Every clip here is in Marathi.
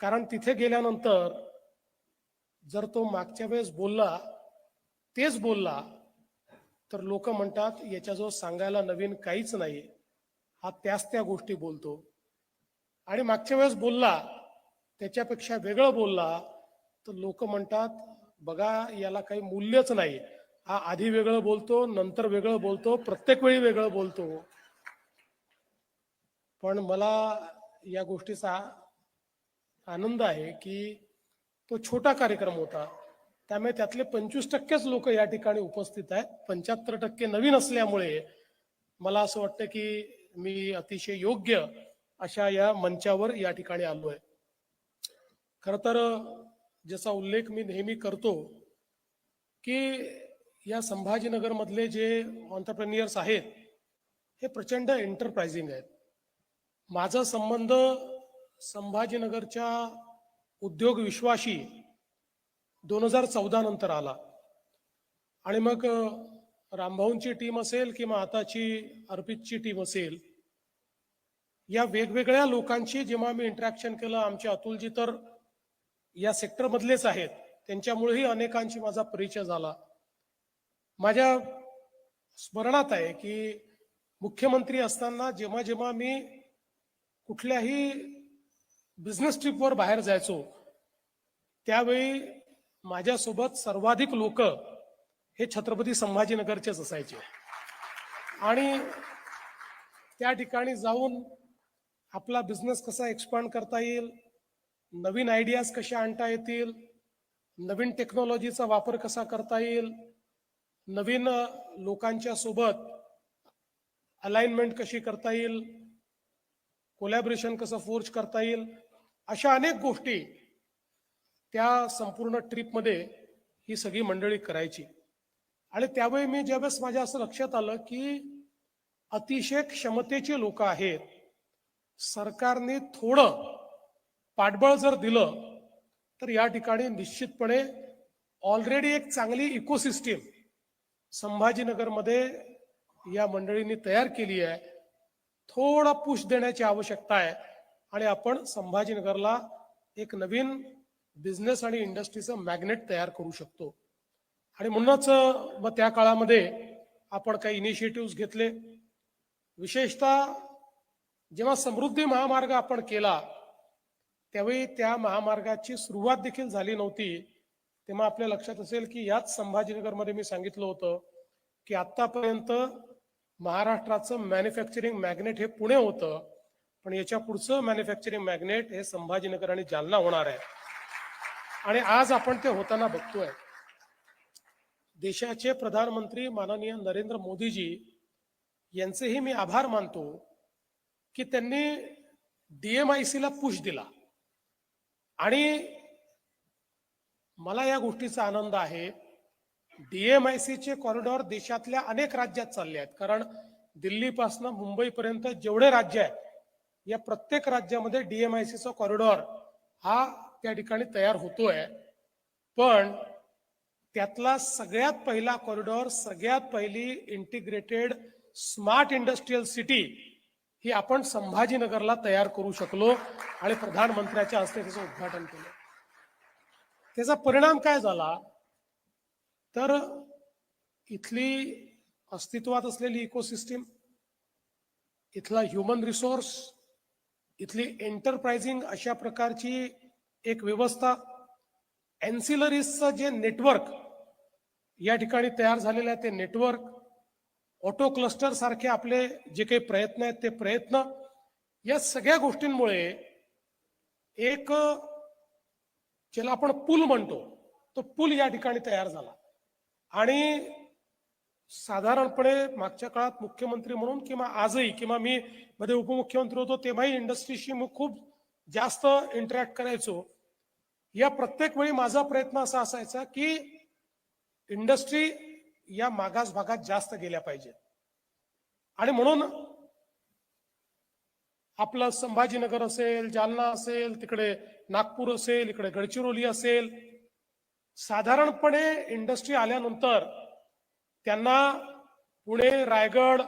कारण तिथे गेल्यानंतर जर तो मागच्या वेळेस बोलला तेच बोलला तर लोक म्हणतात याच्याजवळ सांगायला नवीन काहीच नाही हा त्याच त्या गोष्टी बोलतो. आणि मागच्या वेळेस बोलला त्याच्यापेक्षा वेगळं बोलला तर लोक म्हणतात बघा याला काही मूल्यच नाही. हा आधी वेगळं बोलतो नंतर वेगळं बोलतो प्रत्येक वेळी वेगळं बोलतो. पण मला या गोष्टीचा आनंद आहे की तो छोटा कार्यक्रम होता. त्यामुळे त्यातले पंचवीस टक्केच लोक या ठिकाणी उपस्थित आहेत. पंच्याहत्तर टक्के नवीन असल्यामुळे मला असं वाटतं की मी अतिशय योग्य अशा या मंचावर या ठिकाणी आलो आहे खर तर ज्याचा उल्लेख मी नेहमी करतो की या संभाजीनगरमधले जे ऑन्टरप्रेन्युअर्स आहेत हे प्रचंड एंटरप्राइझिंग आहेत. माझा संबंध संभाजीनगरच्या उद्योग विश्वाशी दोन हजार चौदा नंतर आला. आणि मग रामभाऊंची टीम असेल किंवा आताची अर्पितची टीम असेल या वेगवेगळ्या लोकांशी जेव्हा मी इंटरॅक्शन केलं आमचे अतुलजी तर या सेक्टरमधलेच आहेत. त्यांच्यामुळेही अनेकांशी माझा परिचय झाला. माझ्या स्मरणात आहे की मुख्यमंत्री असताना जेव्हा जेव्हा मी कुठल्याही बिझनेस ट्रिपवर बाहेर जायचो त्यावेळी माझ्यासोबत सर्वाधिक लोक हे छत्रपती संभाजीनगरचेच असायचे. आणि त्या ठिकाणी जाऊन आपला बिझनेस कसा एक्सपांड करता येईल नवीन आयडियाज कशा आणता येतील नवीन टेक्नॉलॉजीचा वापर कसा करता येईल नवीन लोकांच्या सोबत अलाइनमेंट कशी करता येईल कोलॅबरेशन कसं फोर्ज करता येईल अशा अनेक गोष्टी त्या संपूर्ण ट्रिपमध्ये ही सगळी मंडळी करायची. आणि त्यावेळी मी ज्यावेळेस माझ्या असं लक्षात आलं की अतिशय क्षमतेचे लोक आहेत सरकारने थोडं पाठबळ जर दिलं तर या ठिकाणी निश्चितपणे ऑलरेडी एक चांगली इकोसिस्टीम संभाजीनगरमध्ये या मंडळींनी तयार केली आहे. थोडा पुश देण्याची आवश्यकता आहे. आणि आपण संभाजीनगरला एक नवीन बिझनेस आणि इंडस्ट्रीचं मॅग्नेट तयार करू शकतो. आणि म्हणूनच मग त्या काळामध्ये आपण काही इनिशिएटिव्ह घेतले. विशेषतः जेव्हा समृद्धी महामार्ग आपण केला त्यावेळी त्या महामार्गाची सुरुवात देखील झाली नव्हती. तेव्हा आपल्या लक्षात असेल की याच संभाजीनगरमध्ये मी सांगितलं होतं की आतापर्यंत महाराष्ट्राचं मॅन्युफॅक्चरिंग मॅग्नेट हे पुणे होतं. पण याच्या पुढचं मॅन्युफॅक्चरिंग मॅग्नेट हे संभाजीनगर आणि जालना होणार आहे. आणि आज आपण ते होताना बघतोय. देशाचे प्रधानमंत्री माननीय नरेंद्र मोदीजी यांचेही मी आभार मानतो की त्यांनी डीएमआयसी ला पुश दिला. आणि मला या गोष्टीचा आनंद आहे. डीएमआयसीचे चे कॉरिडॉर देशातल्या अनेक राज्यात चालले आहेत. कारण दिल्लीपासून मुंबईपर्यंत जेवढे राज्य आहेत या प्रत्येक राज्यामध्ये डीएमआयसीचा कॉरिडॉर हा त्या ठिकाणी तयार होतोय. पण त्यातला सगळ्यात पहिला कॉरिडॉर सगळ्यात पहिली इंटिग्रेटेड स्मार्ट इंडस्ट्रीयल सिटी ही आपण संभाजीनगरला तयार करू शकलो आणि प्रधानमंत्र्याच्या हस्ते त्याचं उद्घाटन केलं. त्याचा परिणाम काय झाला? तर इथली अस्तित्वात असलेली इकोसिस्टीम इथला ह्युमन रिसोर्स इथली एंटरप्राइझिंग अशा प्रकारची एक व्यवस्था एन्सिलरीजचं जे नेटवर्क या ठिकाणी तयार झालेलं आहे ते नेटवर्क ऑटो क्लस्टर सारखे आपले जे काही प्रयत्न आहेत ते प्रयत्न या सगळ्या गोष्टींमुळे एक ज्याला आपण पूल म्हणतो तो पूल या ठिकाणी तयार झाला. आणि साधारणपणे मागच्या काळात मुख्यमंत्री म्हणून किंवा आजही किंवा मी मध्ये उपमुख्यमंत्री होतो तेव्हाही इंडस्ट्रीशी मी खूप जास्त इंटरॅक्ट करायचो. या प्रत्येक वेळी माझा प्रयत्न असा असायचा की इंडस्ट्री या मागास भागात जास्त गेल्या पाहिजे आणि म्हणून आपलं संभाजीनगर असेल जालना असेल तिकडे नागपूर असेल इकडे गडचिरोली असेल. साधारणपणे इंडस्ट्री आल्यानंतर त्यांना पुणे रायगड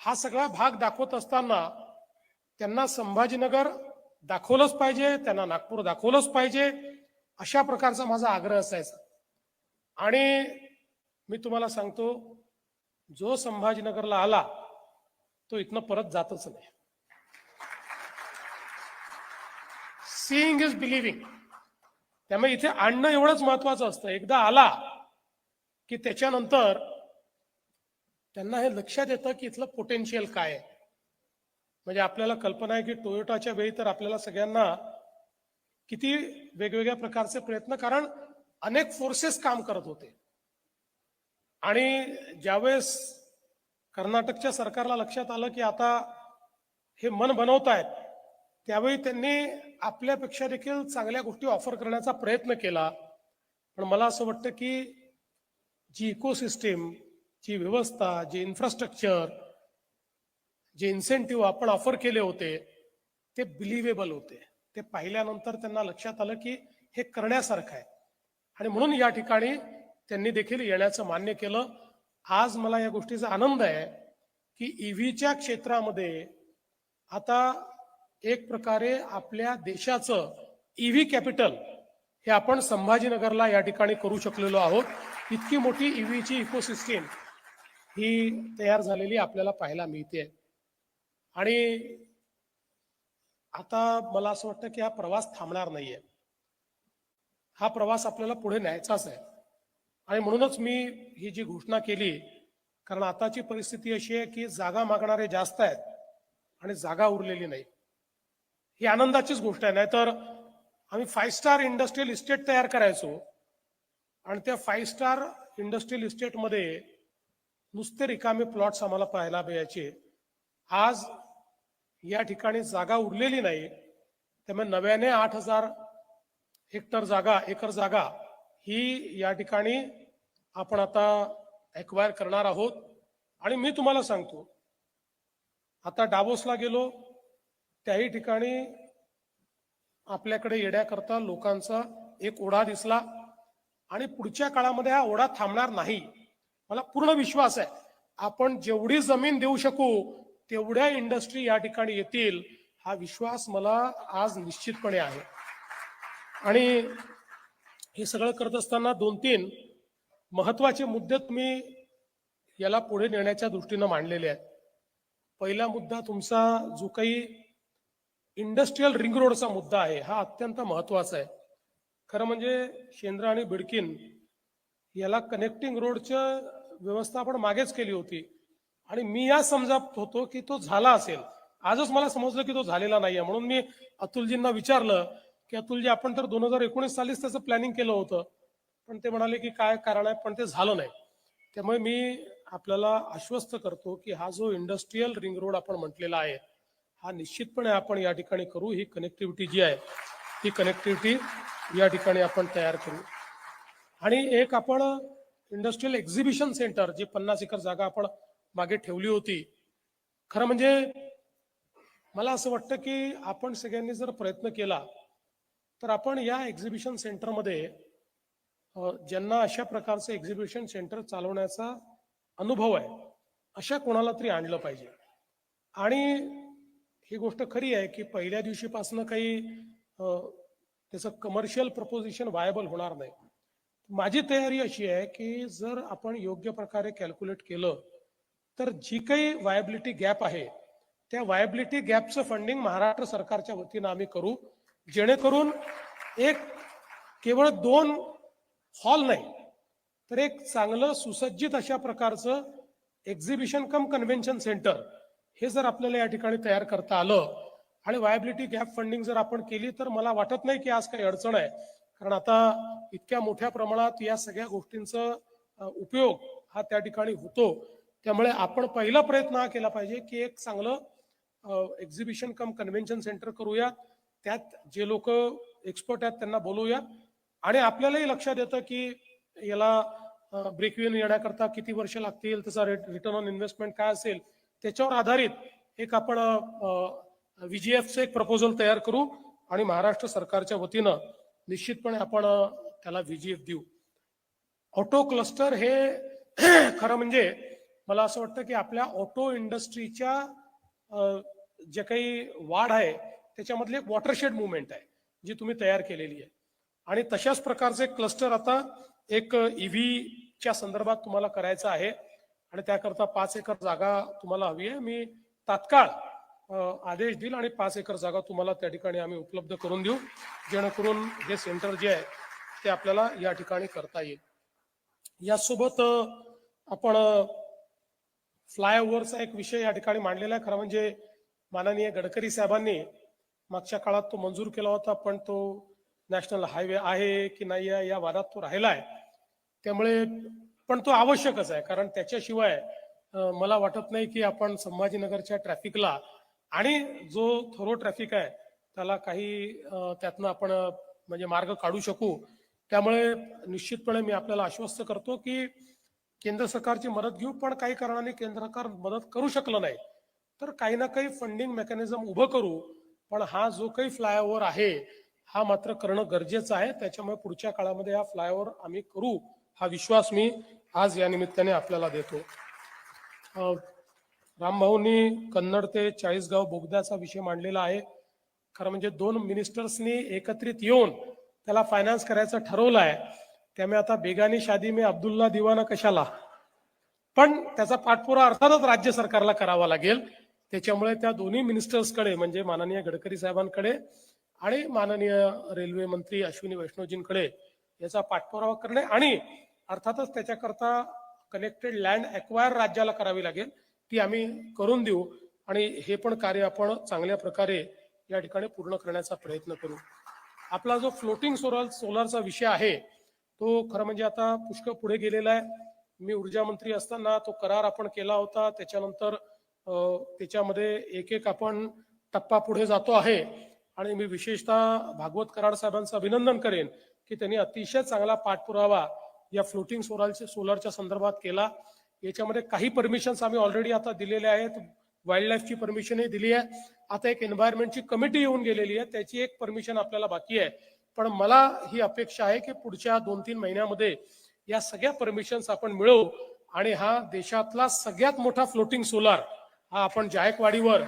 हा सगळा भाग दाखवत असताना त्यांना संभाजीनगर दाखवलंच पाहिजे त्यांना नागपूर दाखवलंच पाहिजे अशा प्रकारचा माझा आग्रह असायचा. आणि मी तुम्हाला सांगतो जो संभाजीनगरला आला तो इथनं परत जातच नाही. सीइंग इज बिलिव्हिंग त्यामुळे इथे आणणं एवढंच महत्वाचं असतं. एकदा आला की त्याच्यानंतर त्यांना हे लक्षात येतं की इथलं पोटेन्शियल काय आहे. म्हणजे आपल्याला कल्पना आहे की टोयोटाच्या वेळी तर आपल्याला सगळ्यांना किती वेगवेगळ्या प्रकारचे प्रयत्न कारण अनेक फोर्सेस काम करत होते. आणि ज्यावेळेस कर्नाटकच्या सरकारला लक्षात आलं की आता हे मन बनवत आहेत त्यावेळी त्यांनी आपल्यापेक्षा देखील चांगल्या गोष्टी ऑफर करण्याचा प्रयत्न केला. पण मला असं वाटतं की जी इकोसिस्टीम जी व्यवस्था जे इन्फ्रास्ट्रक्चर जे इन्सेंटिव्ह आपण ऑफर केले होते ते बिलिव्हेबल होते. ते पाहिल्यानंतर त्यांना लक्षात आलं की हे करण्यासारखं आहे. आणि म्हणून या ठिकाणी त्यांनी देखील येण्याचं मान्य केलं. आज मला या गोष्टीचा आनंद आहे की ईव्हीच्या क्षेत्रामध्ये आता एक प्रकारे आपल्या देशाचं ईव्ही कॅपिटल हे आपण संभाजीनगरला या ठिकाणी करू शकलेलो आहोत. इतकी मोठी ईव्हीची इकोसिस्टीम ही तयार झालेली आपल्याला पाहायला मिळते. आणि आता मला असं वाटतं की हा प्रवास थांबणार नाहीये. हा प्रवास आपल्याला पुढे न्यायचाच आहे. आणि म्हणूनच मी ही जी घोषणा केली कारण आताची परिस्थिती अशी आहे की जागा मागणारे जास्त आहेत आणि जागा उरलेली नाही. ही आनंदाचीच गोष्ट आहे. नाहीतर आम्ही फाईव्ह स्टार इंडस्ट्रियल इस्टेट तयार करायचो. आणि त्या फाईव्ह स्टार इंडस्ट्रियल इस्टेटमध्ये नुसते रिकामे प्लॉट्स आम्हाला पाहायला मिळायचे. आज या ठिकाणी जागा उरलेली नाही. त्यामुळे नव्याने आठ हजार हेक्टर जागा एकर जागा ही या ठिकाणी आपण आता एक्वायर करणार आहोत. आणि मी तुम्हाला सांगतो आता डाबोसला गेलो त्याही ठिकाणी आपल्याकडे येण्याकरता लोकांचा एक ओढा दिसला. आणि पुढच्या काळामध्ये हा ओढा थांबणार नाही. मला पूर्ण विश्वास आहे. आपण जेवढी जमीन देऊ शकू तेवढ्या इंडस्ट्री या ठिकाणी येतील हा विश्वास मला आज निश्चितपणे आहे. आणि हे सगळं करत असताना दोन तीन महत्त्वाचे मुद्दे तुम्ही याला पुढे नेण्याच्या दृष्टीनं मांडलेले आहेत. पहिला मुद्दा तुमचा जो काही इंडस्ट्रीयल रिंग रोडचा मुद्दा आहे हा अत्यंत महत्त्वाचा आहे. खरं म्हणजे शेंद्रा आणि बिडकिन याला कनेक्टिंग रोडचं व्यवस्था आपण मागेच केली होती. आणि मी या समजा होतो की तो झाला असेल. आजच मला समजलं की तो झालेला नाहीये. म्हणून मी अतुलजींना विचारलं की अतुलजी आपण तर दोन हजार एकोणीस सालीच त्याचं प्लॅनिंग केलं होतं. पण ते म्हणाले की काय कारण आहे पण ते झालं नाही. त्यामुळे मी आपल्याला आश्वस्त करतो की हा जो इंडस्ट्रीयल रिंग रोड आपण म्हटलेला आहे हा निश्चितपणे आपण या ठिकाणी करू. ही कनेक्टिव्हिटी जी आहे ही कनेक्टिव्हिटी या ठिकाणी आपण तयार करू. आणि एक आपण इंडस्ट्रियल एक्झिबिशन सेंटर जी पन्नास एकर जागा आपण मागे ठेवली होती. खरं म्हणजे मला असं वाटतं की आपण सगळ्यांनी जर प्रयत्न केला तर आपण या एक्झिबिशन सेंटरमध्ये ज्यांना अशा प्रकारचं एक्झिबिशन सेंटर चालवण्याचा अनुभव आहे अशा कोणाला तरी आणलं पाहिजे. आणि ही गोष्ट खरी आहे की पहिल्या दिवशीपासून काही त्याचं कमर्शियल प्रपोजिशन वायबल होणार नाही. माझी तयारी अशी आहे की जर आपण योग्य प्रकारे कॅल्क्युलेट केलं तर जी काही वायबिलिटी गॅप आहे त्या वायबिलिटी गॅपचं फंडिंग महाराष्ट्र सरकारच्या वतीनं आम्ही करू जेणेकरून एक केवळ दोन हॉल नाही तर एक चांगलं सुसज्जित अशा प्रकारचं एक्झिबिशन कम कन्व्हेन्शन सेंटर हे जर आपल्याला या ठिकाणी तयार करता आलं आणि वायबिलिटी गॅप फंडिंग जर आपण केली तर मला वाटत नाही की आज काही अडचण आहे. कारण आता इतक्या मोठ्या प्रमाणात या सगळ्या गोष्टींचा उपयोग हा त्या ठिकाणी होतो. त्यामुळे आपण पहिला प्रयत्न हा केला पाहिजे की एक चांगलं एक्झिबिशन कम कन्व्हेन्शन सेंटर करूया. त्यात जे लोक एक्सपर्ट आहेत त्यांना बोलवूया. आणि आपल्यालाही लक्षात येतं की याला ब्रेक इव्हन येण्याकरता किती वर्ष लागतील त्याचा रिटर्न ऑन इन्व्हेस्टमेंट काय असेल त्याच्यावर आधारित एक आपण व्हीजीएफचं एक प्रपोजल तयार करू आणि महाराष्ट्र सरकारच्या वतीनं निश्चितपणे आपण अ, त्याला व्हीजीएफ देऊ. ऑटो क्लस्टर हे खरं म्हणजे मला असं वाटतं की आपल्या ऑटो इंडस्ट्रीच्या जे काही वाढ आहे त्याच्यामधली एक वॉटरशेड मुवमेंट आहे जी तुम्ही तयार केलेली आहे. आणि तशाच प्रकारचे क्लस्टर आता एक ईव्हीच्या संदर्भात तुम्हाला करायचं आहे. आणि त्याकरता पाच एकर जागा तुम्हाला हवी आहे. मी तात्काळ आदेश देईल आणि पाच एकर जागा तुम्हाला त्या ठिकाणी आम्ही उपलब्ध करून देऊ. जेणेकरून हे सेंटर जे आहे ते आपल्याला या ठिकाणी करता येईल. यासोबत आपण फ्लायओव्हरचा एक विषय या ठिकाणी मांडलेला आहे. खरं म्हणजे माननीय गडकरी साहेबांनी मागच्या काळात तो मंजूर केला होता पण तो नॅशनल हायवे आहे की नाही आहे या वादात तो राहिला आहे. त्यामुळे पण तो आवश्यकच आहे कारण त्याच्याशिवाय मला वाटत नाही की आपण संभाजीनगरच्या ट्रॅफिकला आणि जो थोरो ट्रॅफिक आहे त्याला काही त्यातनं आपण म्हणजे मार्ग काढू शकू. त्यामुळे निश्चितपणे मी आपल्याला आश्वस्त करतो की केंद्र सरकारची मदत घेऊ पण काही कारणाने केंद्र सरकार मदत करू शकलं नाही. तर काही ना काही फंडिंग मेकॅनिझम उभं करू पण हा जो काही फ्लायओव्हर आहे हा मात्र करणं गरजेचं आहे. त्याच्यामुळे पुढच्या काळामध्ये हा फ्लायओव्हर आम्ही करू हा विश्वास मी आज या निमित्ताने आपल्याला देतो. रामभाऊंनी कन्नड ते चाळीसगाव बोगद्याचा विषय मांडलेला आहे. खरं म्हणजे दोन मिनिस्टर्सनी एकत्रित येऊन त्याला फायनान्स करायचं ठरवलं आहे त्यामुळे आता बेगानी शादी मे अब्दुल्ला दिवाना कशाला? पण त्याचा पाठपुरा अर्थातच राज्य सरकारला करावा लागेल. त्याच्यामुळे त्या दोन्ही मिनिस्टर्सकडे म्हणजे माननीय गडकरी साहेबांकडे आणि माननीय रेल्वे मंत्री अश्विनी वैष्णवजींकडे याचा पाठपुरावा करणे आणि अर्थातच त्याच्याकरता कनेक्टेड लँड अक्वायर राज्याला करावी लागेल. ती आम्ही करून देऊ आणि हे पण कार्य आपण चांगल्या प्रकारे या ठिकाणी पूर्ण करण्याचा प्रयत्न करू. आपला जो फ्लोटिंग सोलर सोलारचा विषय आहे तो खरं म्हणजे आता पुष्कळ पुढे गेलेला आहे. मी ऊर्जा मंत्री असताना तो करार आपण केला होता. त्याच्यानंतर त्याच्यामध्ये एक एक आपण टप्पा पुढे जातो आहे. आणि मी विशेषतः भागवत कराड साहेबांचं अभिनंदन करेन की त्यांनी अतिशय चांगला पाठपुरावा या फ्लोटिंग सोलारच्या सोलरच्या संदर्भात केला. याच्यामध्ये काही परमिशन्स आम्ही ऑलरेडी आता दिलेले आहेत. वाईल्ड लाईफची परमिशनही दिली आहे. आता एक एन्व्हायरमेंटची कमिटी येऊन गेलेली आहे. त्याची एक परमिशन आपल्याला बाकी आहे. पण मला ही अपेक्षा आहे की पुढच्या दोन तीन महिन्यामध्ये या सगळ्या परमिशन्स आपण मिळवू आणि हा देशातला सगळ्यात मोठा फ्लोटिंग सोलार हा आपण जायकवाडीवर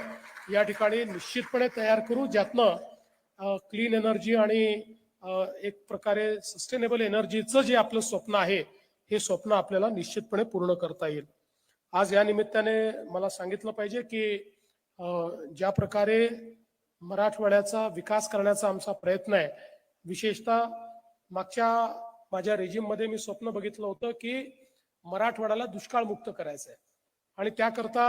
या ठिकाणी निश्चितपणे तयार करू ज्यातनं क्लीन एनर्जी आणि एक प्रकारे सस्टेनेबल एनर्जीचं जे आपलं स्वप्न आहे हे स्वप्न आपल्याला निश्चितपणे पूर्ण करता येईल. आज या निमित्ताने मला सांगितलं पाहिजे की ज्या प्रकारे मराठवाड्याचा विकास करण्याचा आमचा प्रयत्न आहे विशेषतः मागच्या माझ्या रेजिममध्ये मी स्वप्न बघितलं होतं की मराठवाड्याला दुष्काळ मुक्त करायचं आहे आणि त्याकरता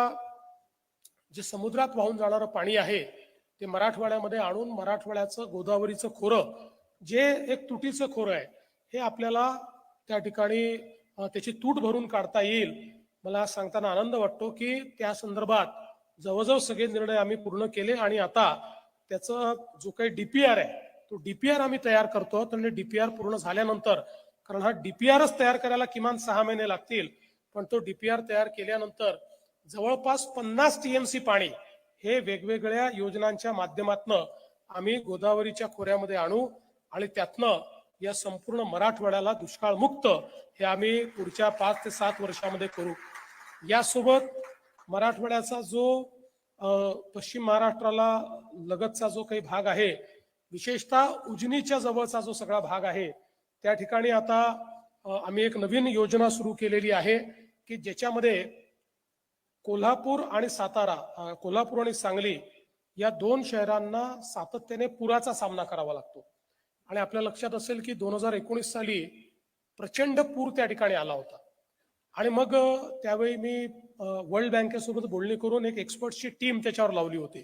जे समुद्रात वाहून जाणारं पाणी आहे ते मराठवाड्यामध्ये आणून मराठवाड्याचं गोदावरीचं खोरं जे एक तुटीचं खोरं आहे हे आपल्याला त्या ठिकाणी त्याची तूट भरून काढता येईल. मला सांगताना आनंद वाटतो की त्या संदर्भात जवळजवळ सगळे निर्णय आम्ही पूर्ण केले आणि आता त्याचं जो काही डीपीआर आहे तो डीपीआर आम्ही तयार करतो. आणि डीपीआर पूर्ण झाल्यानंतर कारण हा डीपीआरच तयार करायला किमान सहा महिने लागतील पण तो डीपीआर तयार केल्यानंतर जवळपास पन्नास टीएमसी पाणी हे वेगवेगळ्या योजनांच्या माध्यमातून आम्ही गोदावरीच्या खोऱ्यामध्ये आणू आणि त्यातनं या संपूर्ण मराठवाड्याला दुष्काळ मुक्त हे आम्ही पुढच्या पाच ते सात वर्षामध्ये करू. यासोबत मराठवाड्याचा जो पश्चिम महाराष्ट्राला लगतचा जो काही भाग आहे विशेषतः उजनीच्या जवळचा जो सगळा भाग आहे त्या ठिकाणी आता आम्ही एक नवीन योजना सुरू केलेली आहे की ज्याच्यामध्ये कोल्हापूर आणि सातारा कोल्हापूर आणि सांगली या दोन शहरांना सातत्याने पुराचा सामना करावा लागतो. आणि आपल्या लक्षात असेल की दोन हजार एकोणीस साली प्रचंड पूर त्या ठिकाणी आला होता. आणि मग त्यावेळी मी वर्ल्ड बँकेसोबत बोलणी करून एक एक्सपर्टची टीम त्याच्यावर लावली होती.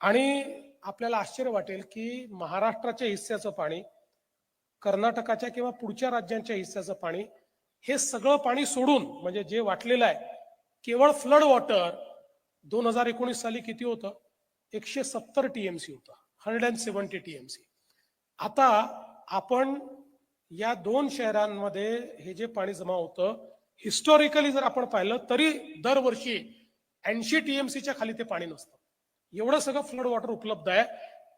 आणि आपल्याला आश्चर्य वाटेल की महाराष्ट्राच्या हिस्स्याचं पाणी कर्नाटकाच्या किंवा पुढच्या राज्यांच्या हिस्स्याचं पाणी हे सगळं पाणी सोडून म्हणजे जे वाटलेलं आहे केवळ फ्लड वॉटर दोन हजार एकोणीस साली किती होतं? एकशे सत्तर टीएमसी होतं. Hundred and seventy TMC. आता आपण या दोन शहरांमध्ये हे जे पाणी जमा होतं हिस्टॉरिकली जर आपण पाहिलं तरी दरवर्षी ऐंशी टीएमसीच्या खाली ते पाणी नसतं. एवढं सगळं फ्लड वॉटर उपलब्ध आहे.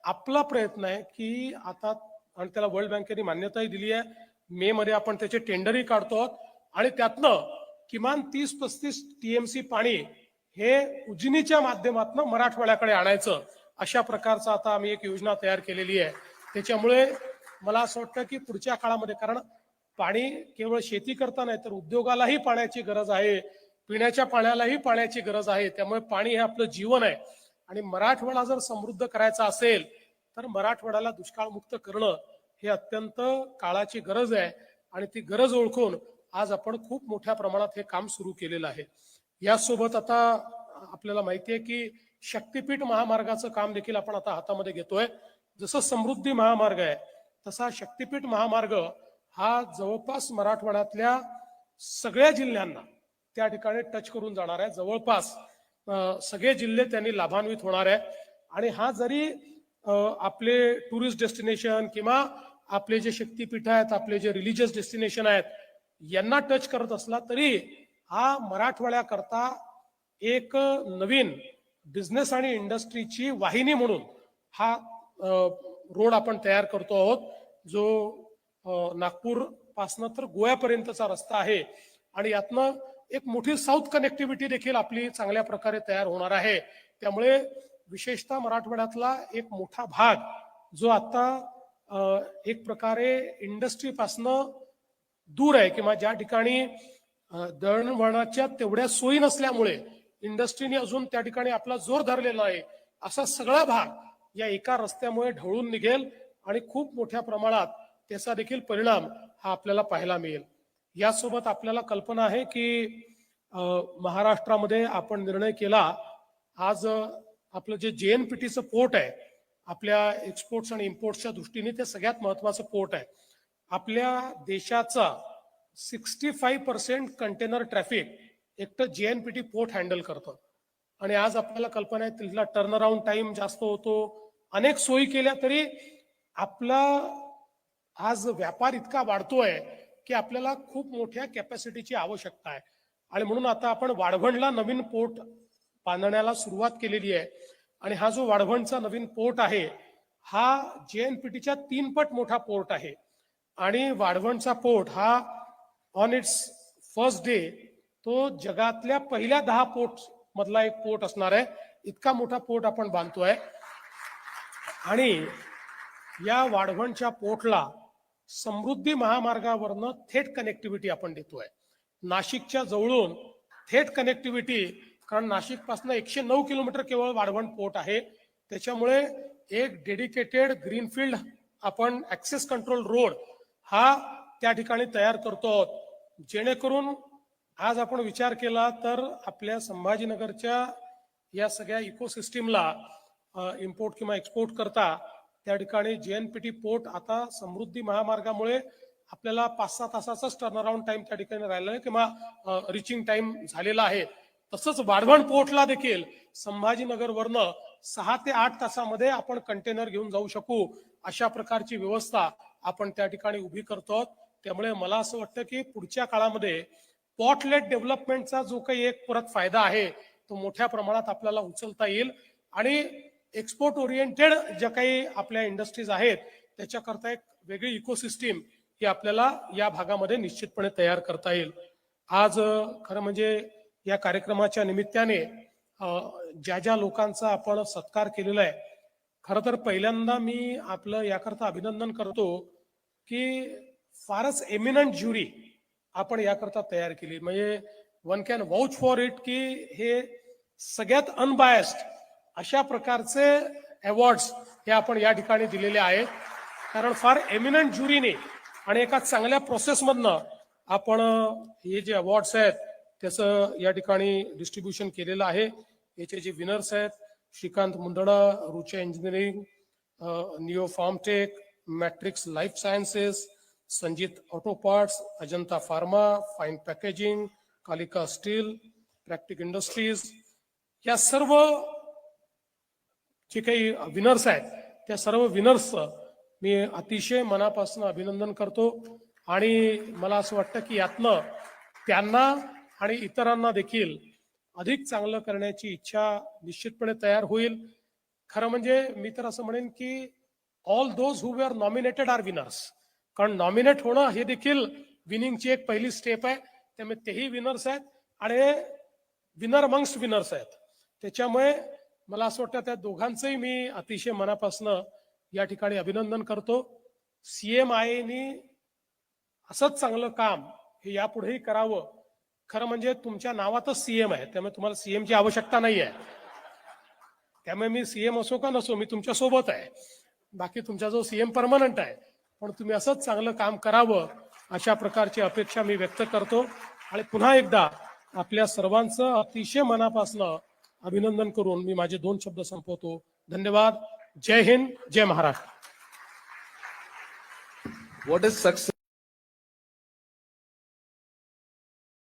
आपला प्रयत्न आहे की आता आणि त्याला वर्ल्ड बँकेने मान्यताही दिली आहे मे मध्ये आपण त्याचे टेंडरही काढतो आहोत आणि त्यातनं किमान तीस पस्तीस टीएमसी पाणी हे उजनीच्या माध्यमातून मराठवाड्याकडे आणायचं अशा प्रकारचा आता आम्ही एक योजना तयार केलेली आहे. त्याच्यामुळे मला असं वाटतं की पुढच्या काळामध्ये कारण पाणी केवळ शेती करता नाही तर उद्योगालाही पाण्याची गरज आहे पिण्याच्या पाण्यालाही पाण्याची गरज आहे त्यामुळे पाणी हे आपलं जीवन आहे. आणि मराठवाडा जर समृद्ध करायचा असेल तर मराठवाड्याला दुष्काळमुक्त करणं हे अत्यंत काळाची गरज आहे. आणि ती गरज ओळखून आज आपण खूप मोठ्या प्रमाणात हे काम सुरू केलेलं आहे. यासोबत आता आपल्याला माहिती आहे की शक्तीपीठ महामार्गाचं काम देखील आपण आता हातामध्ये घेतोय. जसं समृद्धी महामार्ग आहे तसा शक्तीपीठ महामार्ग हा जवळपास मराठवाड्यातल्या सगळ्या जिल्ह्यांना त्या ठिकाणी टच करून जाणार आहे. जवळपास सगळे जिल्हे त्यांनी लाभान्वित होणार आहे. आणि हा जरी आपले टुरिस्ट डेस्टिनेशन किंवा आपले जे शक्तीपीठ आहेत आपले जे रिलिजियस डेस्टिनेशन आहेत यांना टच करत असला तरी हा मराठवाड्याकरता एक नवीन बिझनेस आणि इंडस्ट्रीची वाहिनी म्हणून हा रोड आपण तयार करतो आहोत जो नागपूर पासनं तर गोव्यापर्यंतचा रस्ता आहे आणि यातनं एक मोठी साऊथ कनेक्टिव्हिटी देखील आपली चांगल्या प्रकारे तयार होणार आहे. त्यामुळे विशेषतः मराठवाड्यातला एक मोठा भाग जो आता एक प्रकारे इंडस्ट्रीपासनं दूर आहे किंवा ज्या ठिकाणी दळणवळणाच्या तेवढ्या सोयी नसल्यामुळे इंडस्ट्रीने अजून त्या ठिकाणी आपला जोर धरलेला आहे असा सगळा भाग या एका रस्त्यामुळे ढवळून निघेल आणि खूप मोठ्या प्रमाणात त्याचा देखील परिणाम हा आपल्याला पाहायला मिळेल. यासोबत आपल्याला कल्पना आहे की महाराष्ट्रामध्ये आपण निर्णय केला आज आपलं जे जे एन पी टीचं पोर्ट आहे आपल्या एक्सपोर्ट्स आणि इम्पोर्ट्सच्या दृष्टीने ते सगळ्यात महत्वाचं पोर्ट आहे. आपल्या देशाचा sixty five percent container traffic एकटं J N P T port handle करतं. आणि आज आपल्याला कल्पना आहे तिथला टर्न अराउंड टाइम जास्त होतो अनेक सोयी केल्या तरी आपला आज व्यापार इतका वाढतोय की आपल्याला खूप मोठ्या कॅपॅसिटीची आवश्यकता आहे. आणि म्हणून आता आपण वाढवणला नवीन पोर्ट बांधण्याला सुरुवात केलेली आहे. आणि हा जो वाढवणचा नवीन पोर्ट आहे हा जे एन पी तीन पट मोठा पोर्ट आहे. आणि वाढवणचा पोर्ट हा ऑन इट्स फर्स्ट डे तो जगातल्या पहिल्या दहा पोर्ट मधला एक पोर्ट असणार आहे. इतका मोठा पोर्ट आपण बांधतोय. आणि या वाढवणच्या पोर्टला समृद्धी महामार्गावरनं थेट कनेक्टिव्हिटी आपण देतोय. नाशिकच्या जवळून थेट कनेक्टिव्हिटी कारण नाशिकपासून एकशे नऊ किलोमीटर केवळ वाढवण पोर्ट आहे. त्याच्यामुळे एक डेडिकेटेड ग्रीनफील्ड आपण ऍक्सेस कंट्रोल रोड हा त्या ठिकाणी तयार करतो आहोत. जेणेकरून आज आपण विचार केला तर आपल्या संभाजीनगरच्या या सगळ्या इकोसिस्टीमला इम्पोर्ट किंवा एक्सपोर्ट करता त्या ठिकाणी जे एन पी टी पोर्ट आता समृद्धी महामार्गामुळे आपल्याला पाच सहा तासाचाच टर्न अराउंड टाइम त्या ठिकाणी राहिला आहे किंवा रिचिंग टाइम झालेला आहे. तसंच वाढवण पोर्टला देखील संभाजीनगरवरनं सहा ते आठ तासामध्ये आपण कंटेनर घेऊन जाऊ शकू अशा प्रकारची व्यवस्था आपण त्या ठिकाणी उभी करतो. त्यामुळे मला असं वाटतं की पुढच्या काळामध्ये पॉटलेट डेव्हलपमेंटचा जो काही एक परत फायदा आहे तो मोठ्या प्रमाणात आपल्याला उचलता येईल. आणि एक्सपोर्ट ओरिएंटेड ज्या काही आपल्या इंडस्ट्रीज आहेत त्याच्याकरता एक वेगळी इकोसिस्टीम ही आपल्याला या भागामध्ये निश्चितपणे तयार करता येईल. आज खरं म्हणजे या कार्यक्रमाच्या निमित्ताने ज्या ज्या लोकांचा आपण सत्कार केलेला आहे खरं तर पहिल्यांदा मी आपलं याकरता अभिनंदन करतो की फारच एमिनंट ज्युरी आपण याकरता तयार केली. म्हणजे one can vouch for it की हे सगळ्यात अनबायस्ड अशा प्रकारचे अवॉर्ड्स हे आपण या ठिकाणी दिलेले आहेत. कारण फार एमिनंट ज्युरीने आणि एका चांगल्या प्रोसेसमधनं आपण हे जे अवॉर्ड्स आहेत त्याचं या ठिकाणी डिस्ट्रीब्युशन केलेलं आहे. याचे जे विनर्स आहेत Shrikant Mundada Rucha engineering neo pharmtech matrix life sciences Sanjit auto parts Ajanta pharma fine packaging Kalika steel practic industries या सर्व जे काही विनर्स आहेत त्या सर्व विनर्सचं मी अतिशय मनापासून अभिनंदन करतो. आणि मला असं वाटतं की यातनं त्यांना आणि इतरांना देखील अधिक चांगलं करण्याची इच्छा निश्चितपणे तयार होईल. खरं म्हणजे मी तर असं म्हणेन की all those who are nominated are winners कारण नॉमिनेट होणं हे देखील विनिंगची एक पहिली स्टेप आहे. त्यामुळे तेही विनर्स आहेत आणि विनर मंगस्ट विनर्स आहेत. त्याच्यामुळे मला असं वाटतं त्या दोघांचंही मी अतिशय मनापासनं या ठिकाणी अभिनंदन करतो. सीएम आयनी असंच चांगलं काम हे यापुढेही करावं. खरं म्हणजे तुमच्या नावातच सीएम आहे त्यामुळे तुम्हाला सीएम ची आवश्यकता नाही आहे त्यामुळे मी सीएम असो का नसो मी तुमच्यासोबत आहे. बाकी तुमचा जो सीएम परमनंट आहे पण तुम्ही असंच चांगलं काम करावं अशा प्रकारची अपेक्षा मी व्यक्त करतो. आणि पुन्हा एकदा आपल्या सर्वांचं अतिशय मनापासनं अभिनंदन करून मी माझे दोन शब्द संपवतो. धन्यवाद. जय हिंद. जय महाराष्ट्र. What is success